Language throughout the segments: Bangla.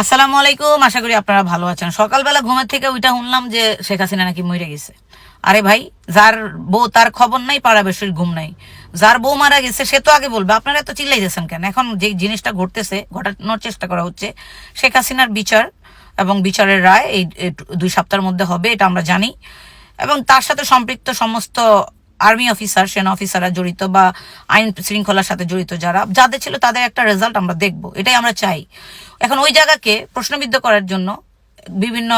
আসসালামু আলাইকুম, আশা করি আপনারা ভালো আছেন। সকালবেলা ঘুমের থেকে ওইটা শুনলাম যে শেখ হাসিনা নাকি মরে গেছে। আরে ভাই, যার বউ তার খবর নাই, পাড়া বেশির ঘুম নাই। যার বউ মারা গেছে, সে তো আগে বলবে, আপনারা তো চিল্লাই যাচ্ছেন কেন? এখন যে জিনিসটা ঘটতেছে, ঘটানোর চেষ্টা করা হচ্ছে, শেখ হাসিনার বিচার এবং বিচারের রায় এই দুই সপ্তাহের মধ্যে হবে, এটা আমরা জানি। এবং তার সাথে সম্পৃক্ত সমস্ত আর্মি অফিসার, সেনা অফিসাররা জড়িত বা আইন শৃঙ্খলার সাথে জড়িত যারা, যাদের ছিল তাদের একটা রেজাল্ট আমরা দেখব, এটাই আমরা চাই। এখন ওই জায়গাকে প্রশ্নবিদ্ধ করার জন্য বিভিন্ন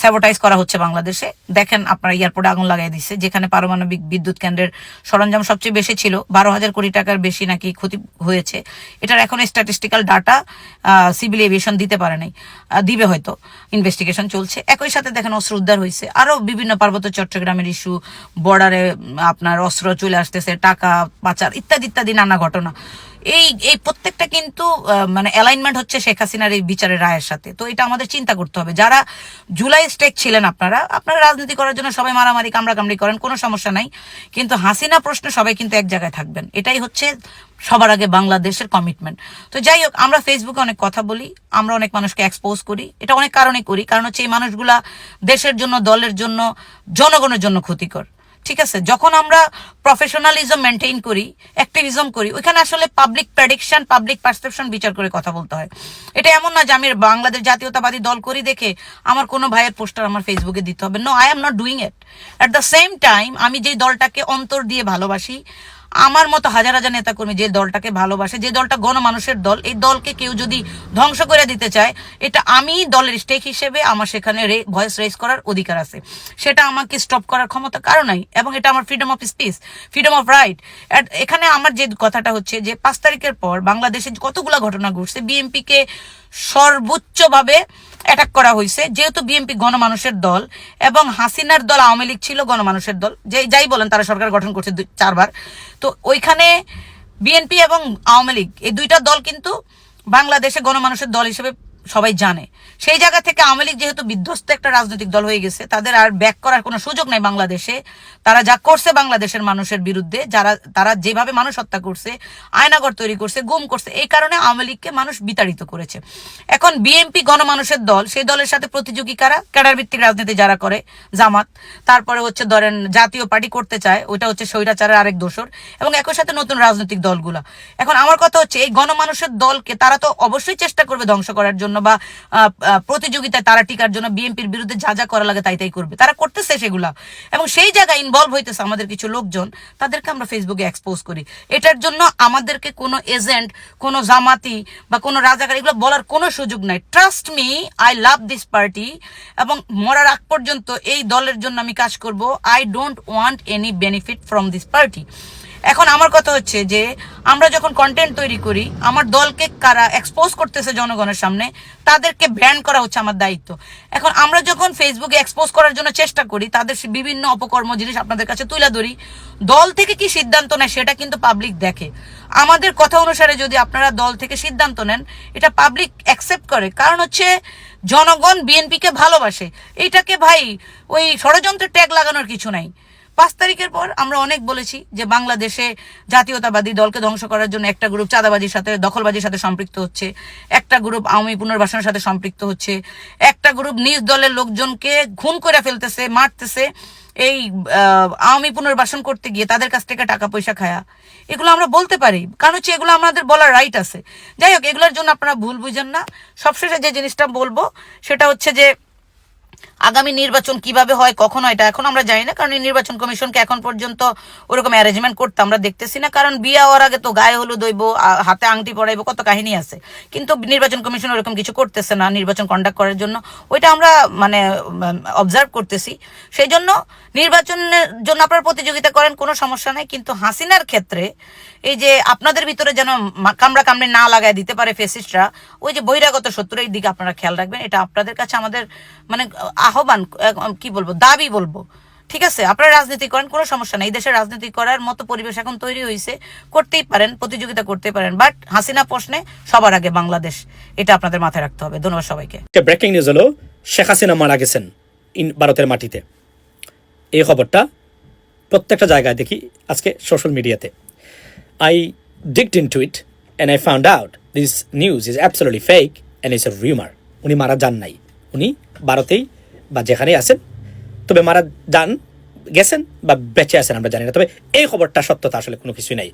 স্যাবোটাইজ করা হচ্ছে বাংলাদেশে। দেখেন আপনারা এয়ারপোর্টে আগুন লাগাই দিচ্ছে যেখানে পারমাণবিক বিদ্যুৎ কেন্দ্রের সরঞ্জাম সবচেয়ে বেশি ছিল। বারো হাজার কোটি টাকার বেশি নাকি ক্ষতি হয়েছে। এটার এখন স্ট্যাটিস্টিক্যাল ডাটা সিভিল এভিয়েশন দিতে পারে নাই। দিবে হয়তো। ইনভেস্টিগেশন চলছে। একই সাথে দেখেন অস্ত্র উদ্ধার হয়েছে। আরও বিভিন্ন পার্বত্য চট্টগ্রামের ইস্যু বর্ডারে আপনার অস্ত্র চলে আসতেছে, টাকা পাচার ইত্যাদি ইত্যাদি, নানা ঘটনা। এই এই প্রত্যেকটা কিন্তু মানে অ্যালাইনমেন্ট হচ্ছে শেখ হাসিনার এই বিচারের রায়ের সাথে। তো এটা আমাদের চিন্তা করতে হবে। যারা জুলাই স্টেক ছিলেন আপনারা আপনারা রাজনীতি করার জন্য সবাই মারামারি, কামড়াকামড়ি করেন, কোনো সমস্যা নাই। কিন্তু হাসিনা প্রশ্নে সবাই কিন্তু এক জায়গায় থাকবেন। এটাই হচ্ছে সবার আগে বাংলাদেশের কমিটমেন্ট তো যাই হোক, আমরা ফেসবুকে অনেক কথা বলি, আমরা অনেক মানুষকে এক্সপোজ করি। এটা অনেক কারণে করি, কারণ হচ্ছে এই মানুষগুলা দেশের জন্য, দলের জন্য, জনগণের জন্য ক্ষতিকর। ঠিক আছে? যখন আমরা প্রফেশনালিজম মেনটেন করি অ্যাক্টিভিজম করি, ওইখানে আসলে পাবলিক প্রেডিকশন পাবলিক পারসেপশন বিচার করে কথা বলতে হয়। এটা এমন না যে আমি বাংলাদেশ জাতীয়তাবাদী দল করি দেখে আমার কোনো ভাইয়ের পোস্টার আমার ফেসবুকে দিতে হবে। No I am not doing it at the same time আমি যেই দলটাকে অন্তর দিয়ে ভালোবাসি আমার মতো হাজার হাজার নেতাকর্মী যে দলটাকে ভালোবাসে, যে দলটা গণমানুষের দল, এই দলকে কেউ যদি ধ্বংস করে দিতে চায়, এটা আমি দলের স্টেক হিসেবে আমার সেখানে ভয়েস রেজ করার অধিকার আছে। সেটা আমাকে স্টপ করার ক্ষমতা কারও নাই, এবং এটা আমার freedom of speech freedom of right এখানে আমার যে কথাটা হচ্ছে যে, পাঁচ তারিখের পর বাংলাদেশে কতগুলা ঘটনা ঘটছে বিএনপিকে সর্বোচ্চভাবে অ্যাটাক করা হয়েছে যেহেতু বিএনপি গণমানুষের দল এবং হাসিনার দল আওয়ামী লীগ ছিল গণমানুষের দল, যে যাই বলেন তারা সরকার গঠন করছে চারবার। তো ওইখানে বিএনপি এবং আওয়ামী লীগ, এই দুইটা দল কিন্তু বাংলাদেশে গণমানুষের দল হিসেবে সবাই জানে। সেই জায়গা থেকে আওয়ামী লীগ যেহেতু বিধ্বস্ত একটা রাজনৈতিক দল হয়ে গেছে, তাদের আর ব্যাক করার কোনো সুযোগ নাই বাংলাদেশে। তারা যা করছে বাংলাদেশের মানুষের বিরুদ্ধে, যারা, তারা যেভাবে মানুষ হত্যা করছে, আয়নাগর তৈরি করছে, গুম করছে, এই কারণে আওয়ামী লীগকে মানুষ বিতাড়িত করেছে। এখন বিএনপি গণমানুষের দল, সেই দলের সাথে প্রতিযোগী কারা? ক্যাডার ভিত্তিক রাজনীতি যারা করে, জামাত। তারপরে হচ্ছে ধরেন জাতীয় পার্টি করতে চায়, ওইটা হচ্ছে স্বৈরাচারের আরেক দোষর, এবং একই সাথে নতুন রাজনৈতিক দলগুলা। এখন আমার কথা হচ্ছে, এই গণমানুষের দলকে তারা তো অবশ্যই চেষ্টা করবে ধ্বংস করার জন্য। বা আহ, আহ, প্রতিযোগিতায় তারা টিকার জন্য বিএনপির বিরুদ্ধে যা যা করা লাগে তাই তাই করবে। তারা করতেছে সেগুলা। এবং সেই জায়গায় ইনভলভ হইতেছে আমাদের কিছু লোকজন তাদেরকে আমরা ফেসবুকে এক্সপোজ করি। এটার জন্য আমাদেরকে কোনো এজেন্ট কোনো জামাতি বা কোনো রাজাকার এগুলো বলার কোনো সুযোগ নাই। Trust me I love this party এবং মরার আগ পর্যন্ত এই দলের জন্য আমি কাজ করব। I don't want any benefit from this party এখন আমার কথা হচ্ছে যে, আমরা যখন কন্টেন্ট তৈরি করি, আমার দলকে কারা এক্সপোজ করতেছে জনগণের সামনে, তাদেরকে ব্যান করা হচ্ছে আমার দায়িত্ব। এখন আমরা যখন ফেসবুকে এক্সপোজ করার জন্য চেষ্টা করি, তাদের বিভিন্ন অপকর্ম জিনিস আপনাদের কাছে তুলে ধরি, দল থেকে কি সিদ্ধান্ত নেয় সেটা কিন্তু পাবলিক দেখে। আমাদের কথা অনুসারে যদি আপনারা দল থেকে সিদ্ধান্ত নেন, এটা পাবলিক অ্যাকসেপ্ট করে। কারণ হচ্ছে জনগণ বিএনপিকে ভালোবাসে। এইটাকে ভাই, ওই ষড়যন্ত্রের ট্যাগ লাগানোর কিছু নাই। পাঁচ তারিখের পর আমরা অনেক বলেছি যে বাংলাদেশে জাতীয়তাবাদী দলকে ধ্বংস করার জন্য একটা গ্রুপ চাঁদাবাজির সাথে, দখলবাজির সাথে সম্পৃক্ত হচ্ছে, একটা গ্রুপ আওয়ামী পুনর্বাসনের সাথে সম্পৃক্ত হচ্ছে, একটা গ্রুপ নিজ দলের লোকজনকে খুন করে ফেলতেছে, মারতেছে, এই আওয়ামী পুনর্বাসন করতে গিয়ে তাদের কাছ থেকে টাকা পয়সা খায়া। এগুলো আমরা বলতে পারি, কারণ হচ্ছে এগুলো আমাদের বলার রাইট আছে। যাই হোক, এগুলোর জন্য আপনারা ভুল বুঝেন না। সবশেষে যে জিনিসটা বলব, সেটা হচ্ছে যে আগামী নির্বাচন কীভাবে হয়, কখন হয়, এটা এখন আমরা জানি না, কারণ এই নির্বাচন কমিশনকে এখন পর্যন্ত ওরকম অ্যারেঞ্জমেন্ট করতে আমরা দেখতেছি না, কারণ বিয়ে হওয়ার আগে তো গায়ে হলুদ হইব হাতে আংটি পরাইবো, কত কাহিনী আছে। কিন্তু নির্বাচন কমিশন ওরকম কিছু করতেছে না, নির্বাচন কন্ডাক্ট করার জন্য। ওইটা আমরা মানে অবজার্ভ করতেছি। সেই জন্য নির্বাচনের জন্য আপনারা প্রতিযোগিতা করেন, কোনো সমস্যা নাই। কিন্তু হাসিনার ক্ষেত্রে এই যে আপনাদের ভিতরে যেন কামড়া কামড়ে না লাগায় দিতে পারে ফেসিস্টরা ওই যে বহিরাগত শত্রুর দিকে আপনারা খেয়াল রাখবেন, এটা আপনাদের কাছে আমাদের মানে আহ্বান কি বলব, দাবি বলব। ঠিক আছে? আপনারা রাজনীতি করেন, কোনো সমস্যা নেই। এই দেশে রাজনীতি করার মতো পরিবেশ এখন তৈরি হয়েছে করতেই পারেন, প্রতিযোগিতা করতে পারেন, বাট হাসিনা প্রশ্নে সবার আগে বাংলাদেশ, এটা আপনাদের মাথায় রাখতে হবে। ধন্যবাদ সবাইকে। ব্রেকিং নিউজ হলো, শেখ হাসিনা মারা গেছেন ইন, ভারতের মাটিতে। এই খবরটা প্রত্যেকটা জায়গায় দেখি আজকে সোশ্যাল মিডিয়াতে I digged into it and I found out this news is absolutely fake and is a rumour উনি মারা যান নাই। উনি ভারতেই বা যেখানে আছেন, তবে মারা যান, গেছেন বা বেঁচে আছেন, আমরা জানি না। তবে এই খবরটা সত্যতা আসলে কোনো কিছুই নাই।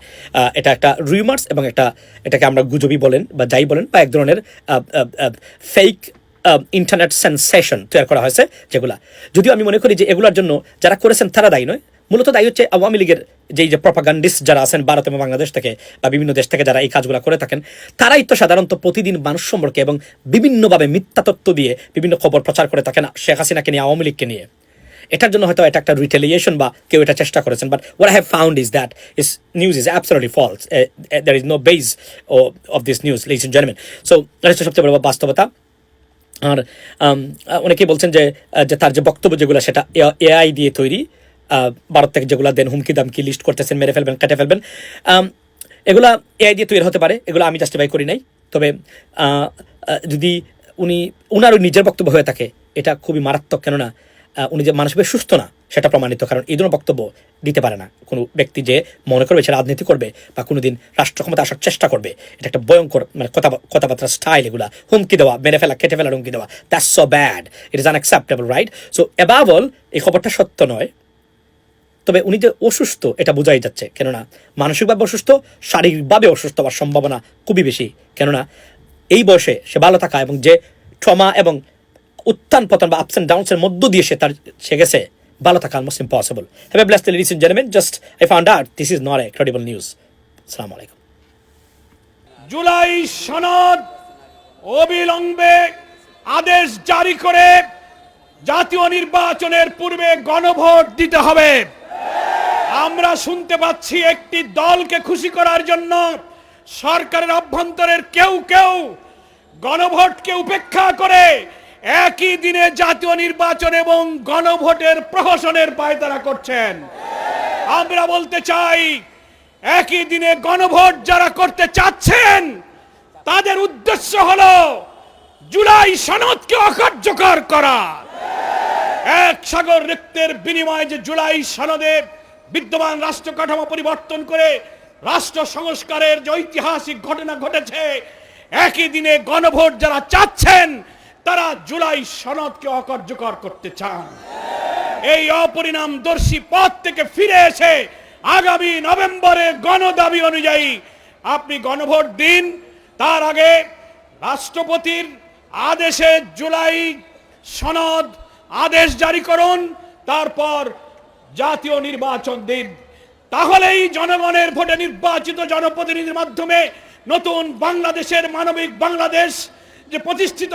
এটা একটা রিউমার্স এবং একটা, এটাকে আমরা গুজবই বলেন বা যাই বলেন বা এক ধরনের ফেক ইন্টারনেট সেন্সেশন তৈরি করা হয়েছে যেগুলা। যদিও আমি মনে করি যে এগুলোর জন্য যারা করেছেন তারা দায়ী নয়। মূলত দায়ী হচ্ছে আওয়ামী লীগের যেই যে প্রপাগান্ডিস্ট যারা আছেন ভারত এবং বাংলাদেশ থেকে বা বিভিন্ন দেশ থেকে যারা এই কাজগুলো করে থাকেন তারাই তো সাধারণত প্রতিদিন মানুষ সম্পর্কে এবং বিভিন্নভাবে মিথ্যা তত্ত্ব দিয়ে বিভিন্ন খবর প্রচার করে থাকেন শেখ হাসিনাকে নিয়ে আওয়ামী লীগকে নিয়ে। এটার জন্য হয়তো এটা একটা রিটেলিয়েশন বা কেউ এটা চেষ্টা করেছেন but what I have found is that this news is absolutely false there is no base of this news ladies and gentleman so এটা হচ্ছে সবচেয়ে বড় বাস্তবতা। আর আহ, অনেকেই বলছেন যে যে তার যে বক্তব্য যেগুলো সেটা এআই দিয়ে তৈরি। ভারত থেকে যেগুলো দেন হুমকি দামকি লিস্ট করতেছেন, মেরে ফেলবেন, কেটে ফেলবেন। এগুলা এআই দিয়ে তৈরি হতে পারে, এগুলো আমি জাস্টিফাই করি নাই। তবে যদি উনি উনার ওই নিজের বক্তব্য হয়ে থাকে, এটা খুবই মারাত্মক, কেননা উনি যে মানসিকভাবে সুস্থ না, সেটা প্রমাণিত, কারণ এই ধরনের বক্তব্য দিতে পারে না। কোনো ব্যক্তি যে মনে করবে সে রাজনীতি করবে, বা কোনোদিন রাষ্ট্র ক্ষমতা আসার চেষ্টা করবে, এটা একটা ভয়ঙ্কর মানে কথা, কথাবার্তার স্টাইল এগুলা। হুমকি দেওয়া, মেরে ফেলা, কেটে ফেলার হুমকি দেওয়া that's so bad it is unacceptable right so above all এই খবরটা সত্য নয় তবে উনি যে অসুস্থ, এটা বোঝাই যাচ্ছে। কেননা, মানসিকভাবে অসুস্থ, শারীরিকভাবে অসুস্থ হওয়ার সম্ভাবনা খুবই বেশি। কেননা, এই বয়সে সে ভালো থাকা এবং যে ট্রমা এবং উত্থান পতন বা আপস অ্যান্ড ডাউনসের মধ্য দিয়ে সে তার, সে গেছে, ভালো থাকা almost impossible have bless ladies and just I found out this is not a credible news আসসালামু আলাইকুম জুলাই সনদ অবিলম্বে আদেশ জারি করে জাতীয় নির্বাচনের পূর্বে গণভোট দিতে হবে। আমরা শুনতে পাচ্ছি একটি দলকে খুশি করার জন্য সরকারের অভ্যন্তরের কেউ কেউ গণভোটকে উপেক্ষা করে একই দিনে জাতীয় নির্বাচন এবং গণভোটের প্রহসনের পায়তারা করছেন। আমরা বলতে চাই, একই দিনে গণভোট যারা করতে চাচ্ছেন, তাদের উদ্দেশ্য হলো জুলাই সনদকে অকার্যকর করা। এক সাগর রিক্তের বিনিময়ে যে জুলাই সনদে বিদ্যমান রাষ্ট্র কাঠামো পরিবর্তন করে রাষ্ট্র সংস্কারের যে ঐতিহাসিক ঘটনা ঘটেছে, একই দিনে গণভোট যারা চাচ্ছেন, তারা জুলাই সনদকে অকার্যকর করতে চান। এই অপরিণামদর্শী পথ থেকে ফিরে এসে আগামী নভেম্বরে গণদাবি অনুযায়ী আপনি গণভোট দিন। তার আগে রাষ্ট্রপতির আদেশে জুলাই সনদ আদেশ জারি করুন। তারপর জাতীয় নির্বাচন দিন। তাহলেই জনগণের ভোটে নির্বাচিত জনপ্রতিনিধির মাধ্যমে নতুন বাংলাদেশের মানবিক বাংলাদেশ যে প্রতিষ্ঠিত